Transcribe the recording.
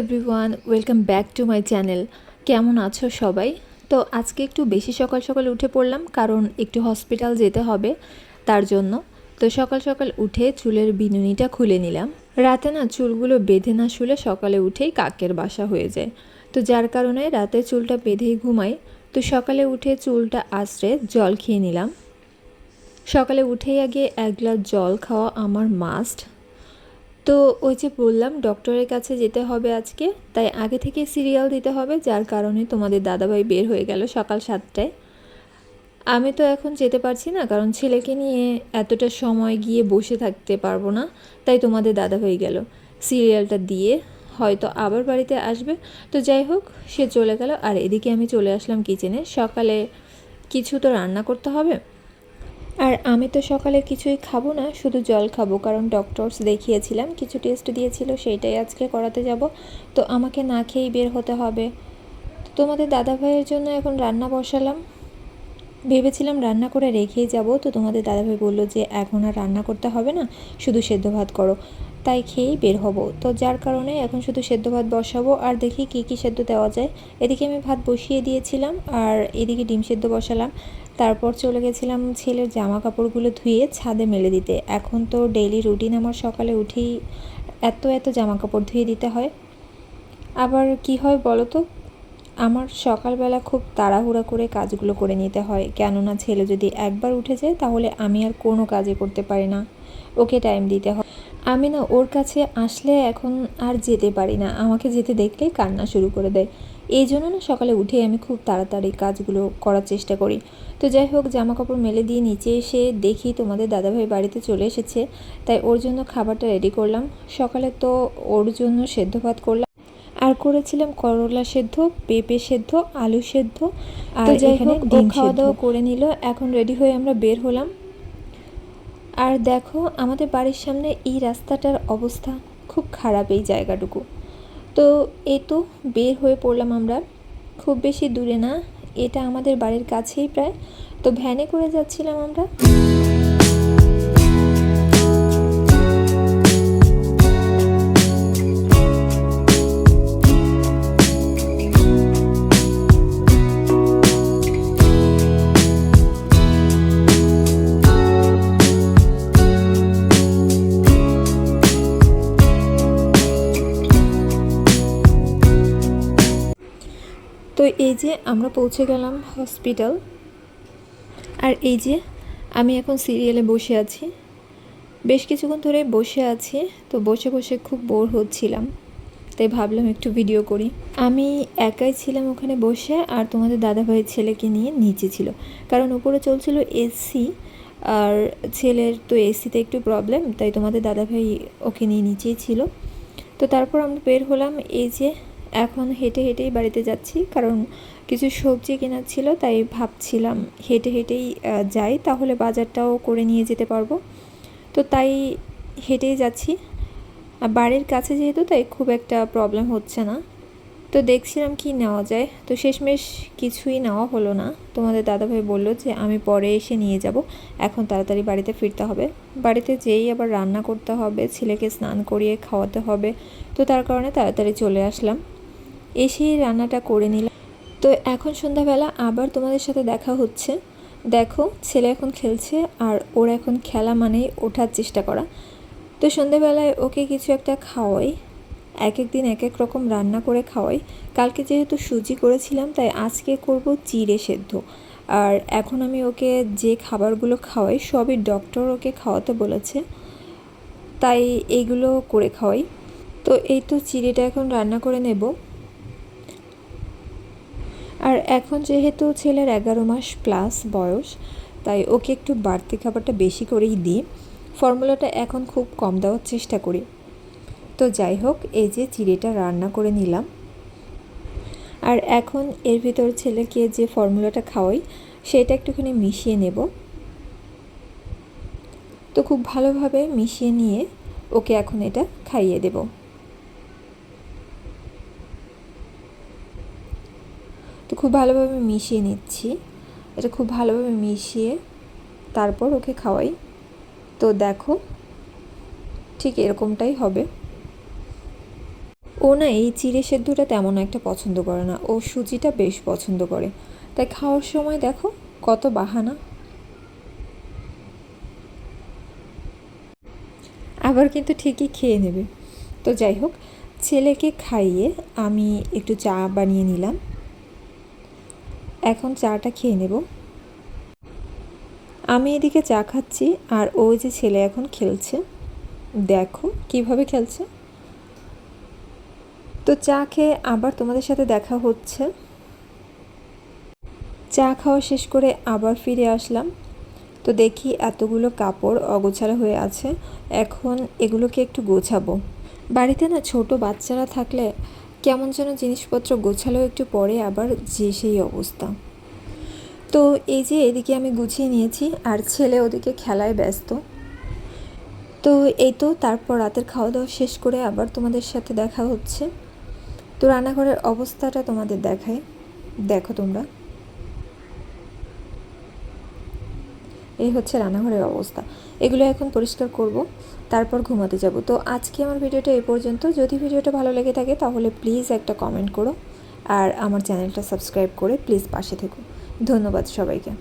Everyone, welcome back to my channel. কেমন আছো সবাই? তো আজকে একটু বেশি সকাল সকাল উঠে পড়লাম, কারণ একটু হসপিটাল যেতে হবে তার জন্য। তো সকাল সকাল উঠে চুলের বিনুনিটা খুলে নিলাম। রাতে না চুলগুলো বেঁধে না শুলে সকালে উঠেই কাকের বাসা হয়ে যায়। তো যার কারণে রাতে চুলটা বেঁধেই ঘুমাই। তো সকালে উঠে চুলটা আশ্রে জল খেয়ে নিলাম। সকালে উঠেই আগে এক গ্লাস জল খাওয়া আমার মাস্ট। তো ওই যে বললাম ডক্টরের কাছে যেতে হবে আজকে, তাই আগে থেকে সিরিয়াল দিতে হবে, যার কারণে তোমাদের দাদাভাই বের হয়ে গেল সকাল সাতটায়। আমি তো এখন যেতে পারছি না, কারণ ছেলেকে নিয়ে এতটা সময় গিয়ে বসে থাকতে পারব না, তাই তোমাদের দাদা হয়ে গেল। সিরিয়ালটা দিয়ে হয়তো আবার বাড়িতে আসবে। তো যাই হোক, সে চলে গেল। আর এদিকে আমি চলে আসলাম কিচেনে সকালে কিছু তো রান্না করতে হবে। আর আমি তো সকালে কিছুই খাব না, শুধু জল খাব, কারণ ডক্টরস দেখিয়েছিলাম, কিছু টেস্ট দিয়েছিল, সেইটাই আজকে করাতে যাব। তো আমাকে না খেয়েই বের হতে হবে। তো তোমাদের দাদা ভাইয়ের জন্য এখন রান্না বসালাম। ভেবেছিলাম রান্না করে রেখেই যাব, তো তোমাদের দাদাভাই বলল যে এখন আর রান্না করতে হবে না, শুধু সেদ্ধ ভাত করো। তাই খেয়েই বের হব। তো যার কারণে এখন শুধু সেদ্ধ ভাত বসাবো, আর দেখি কী কী সেদ্ধ দেওয়া যায়। এদিকে আমি ভাত বসিয়ে দিয়েছিলাম, আর এদিকে ডিম সেদ্ধ বসালাম। তারপর চলে গেছিলাম ছেলের জামা কাপড়গুলো ধুয়ে ছাদে মেলে দিতে। এখন তো ডেইলি রুটিন আমার সকালে উঠেই এত এত জামা কাপড় ধুয়ে দিতে হয়। আবার কি হয় বলো তো? আমার সকালবেলা খুব তাড়াহুড়া করে কাজগুলো করে নিতে হয়। কেননা ছেলে যদি একবার উঠে যায় তাহলে আমি আর কোনো কাজে করতে পারি না। ওকে টাইম দিতে হয়। আমি না ওর কাছে আসলে এখন আর যেতে পারি না। আমাকে যেতে দেখলেই কান্না শুরু করে দেয়। এই জন্য না সকালে উঠে আমি খুব তাড়াতাড়ি কাজগুলো করার চেষ্টা করি। তো যাই হোক জামা কাপড় মেলে দিয়ে নিচে এসে দেখি তোমাদের দাদাভাই বাড়িতে চলে এসেছে তাই ওর জন্য খাবারটা রেডি করলাম। সকালে তো ওর জন্য সেদ্ধ ভাত করলাম। আর করেছিলাম করলা সেদ্ধ পেঁপে সেদ্ধ আলু সেদ্ধ আর যাই হোক ও খাওয়া দাওয়া করে নিল এখন রেডি হয়ে আমরা বের হলাম। আর দেখো আমাদের বাড়ির সামনে এই রাস্তাটার অবস্থা খুব খারাপ এই জায়গাটুকু। তো এই তো বের হয়ে পড়লাম আমরা। খুব বেশি দূরে না, এটা আমাদের বাড়ির কাছেই প্রায়। তো ভ্যানে করে যাচ্ছিলাম আমরা। তো এই যে আমরা পৌঁছে গেলাম হসপিটাল আর এই যে আমি এখন সিরিয়ালে বসে আছি। বেশ কিছুক্ষণ ধরে বসে আছি, তো বসে বসে খুব বোর হচ্ছিলাম, তাই ভাবলাম একটু ভিডিও করি। আমি একাই ছিলাম ওখানে বসে, আর তোমাদের দাদাভাইয়ের ছেলেকে নিয়ে নিচে ছিল। কারণ উপরে চলছিল এসি আর ছেলের তো এসিতে একটু প্রবলেম তাই তোমাদের দাদাভাই ওকে নিয়ে নিচেই ছিল। তো তারপর আমরা বের হলাম এই যে এখন হেঁটে হেঁটেই বাড়িতে যাচ্ছি, কারণ কিছু সবজি কেনার ছিল, তাই ভাবছিলাম হেঁটে হেঁটেই যাই, তাহলে বাজারটাও করে নিয়ে যেতে পারব। তো তাই হেঁটেই যাচ্ছি। আর বাড়ির কাছে যেহেতু, তাই খুব একটা প্রবলেম হচ্ছে না। তো দেখছিলাম কি নেওয়া যায়। তো শেষমেশ কিছুই নেওয়া হলো না। তোমাদের দাদাভাই বলল যে, আমি পরে এসে নিয়ে যাব। এখন তাড়াতাড়ি বাড়িতে ফিরতে হবে। বাড়িতে যেই আবার রান্না করতে হবে, ছেলেকে স্নান করিয়ে খাওয়াতে হবে। তো তার কারণে তাড়াতাড়ি চলে আসলাম। এসেই রান্নাটা করে নিলাম। তো এখন সন্ধ্যাবেলা আবার তোমাদের সাথে দেখা হচ্ছে। দেখো, ছেলে এখন খেলছে আর ওর এখন খেলা মানেই ওঠার চেষ্টা করা। তো সন্ধ্যেবেলায় ওকে কিছু একটা খাওয়াই। এক এক দিন এক এক রকম রান্না করে খাওয়াই। কালকে যেহেতু সুজি করেছিলাম, তাই আজকে করব চিড়ে সেদ্ধ। আর এখন আমি ওকে যে খাবারগুলো খাওয়াই, সবই ডক্টর ওকে খাওয়াতে বলেছে। তাই এইগুলো করে খাওয়াই। তো এই তো চিড়েটা এখন রান্না করে নেব। আর এখন যেহেতু ছেলের এগারো মাস প্লাস বয়স, তাই ওকে একটু বাড়তি খাবারটা বেশি করেই দিই। ফর্মুলাটা এখন খুব কম দেওয়ার চেষ্টা করি। তো যাই হোক, এই যে চিড়েটা রান্না করে নিলাম। আর এখন এর ভিতর ছেলেকে যে ফর্মুলাটা খাওয়াই, সেটা একটুখানি মিশিয়ে নেব। তো খুব ভালোভাবে মিশিয়ে নিয়ে ওকে এখন এটা খাইয়ে দেবো। খুব ভালোভাবে মিশিয়ে নিচ্ছি। এটা খুব ভালোভাবে মিশিয়ে তারপর ওকে খাওয়াই। তো দেখো, ঠিক এরকমটাই হবে। ও না এই চিড়ে সেদ্ধটা তেমন একটা পছন্দ করে না। ও সুজিটা বেশ পছন্দ করে। তাই খাওয়ার সময় দেখো কত বাহানা। আবার কিন্তু ঠিকই খেয়ে নেবে। তো যাই হোক, ছেলেকে খাইয়ে আমি একটু চা বানিয়ে নিলাম। এখন চাটা খেয়ে নেব। আমি এদিকে চা খাচ্ছি আর ওই যে ছেলে এখন খেলছে। দেখো, কীভাবে খেলছে। তো চা খেয়ে আবার তোমাদের সাথে দেখা হচ্ছে। চা খাওয়া শেষ করে আবার ফিরে আসলাম। তো দেখি এতগুলো কাপড় অগোছালো হয়ে আছে। এখন এগুলোকে একটু গোছাবো। বাড়িতে না ছোট বাচ্চারা থাকলে কেমন যেন জিনিসপত্র গোছালো একটু পরে আবার যে সেই অবস্থা। তো এই যে এদিকে আমি গুছিয়ে নিয়েছি, আর ছেলে ওদিকে খেলায় ব্যস্ত। তো এই তো তারপর রাতের খাওয়া দাওয়া শেষ করে আবার তোমাদের সাথে দেখা হচ্ছে। তো রান্নাঘরের অবস্থাটা তোমাদের দেখায় দেখো তোমরা। এই হচ্ছে রান্নাঘরের অবস্থা। এগুলো এখন পরিষ্কার করব, তারপর ঘুমাতে যাব। তো আজকে আমার ভিডিওটা এ পর্যন্ত। যদি ভিডিওটা ভালো লেগে থাকে তাহলে প্লিজ একটা কমেন্ট করো আর আমার চ্যানেলটা সাবস্ক্রাইব করে প্লিজ পাশে থেকো। ধন্যবাদ সবাইকে।